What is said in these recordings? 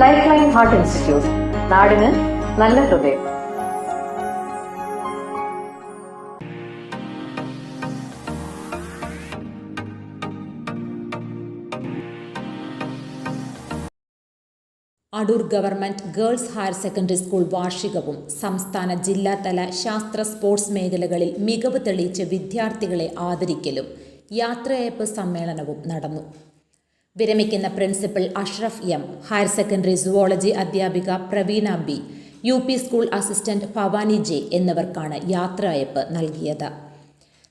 Life line heart institute നാടിന് നല്ല ഹൃദയം. Adoor government girls higher secondary school വാർഷികവും സംസ്ഥാന ജില്ലാതല ശാസ്ത്ര സ്പോർട്സ് മേഖലകളിൽ മികവ് തെളിയിച്ച വിദ്യാർത്ഥികളെ ആദരിക്കലും യാത്രയപ്പ് സമ്മേളനവും നടന്നു. വിരമിക്കുന്ന principal Ashraf M higher secondary zoology അധ്യാപിക Praveena B U P school assistant Bhavani J എന്നിവർക്കാണ് യാത്രയയപ്പ് നൽകിയത്.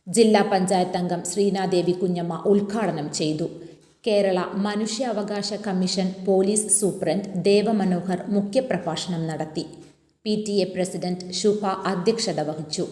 ജില്ലാ പഞ്ചായത്ത് അംഗം ശ്രീനാദേവി കുഞ്ഞമ്മ ഉദ്ഘാടനം ചെയ്തു. കേരള മനുഷ്യാവകാശ കമ്മീഷൻ പോലീസ് സൂപ്രണ്ട് ദേവമനോഹർ മുഖ്യപ്രഭാഷണം നടത്തി. P T A president Shubha അധ്യക്ഷത വഹിച്ചു.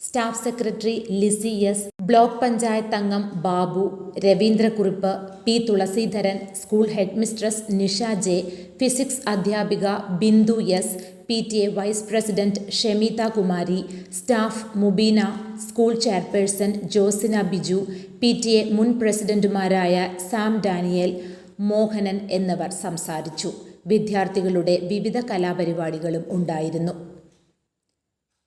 Staff secretary Lizzy S block panchayat അംഗം Babu Raveendrakurup P Thulaseedharan school head mistress Nisha J physics അധ്യാപിക Bindu S P T A vice president Shamitha Kumari staff Mubeena school chairperson Josina Biju P T A മുൻ പ്രസിഡന്റുമാരായ Sam Daniel Mohanan എന്നിവർ സംസാരിച്ചു. വിദ്യാർത്ഥികളുടെ വിവിധ കലാപരിപാടികളും ഉണ്ടായിരുന്നു.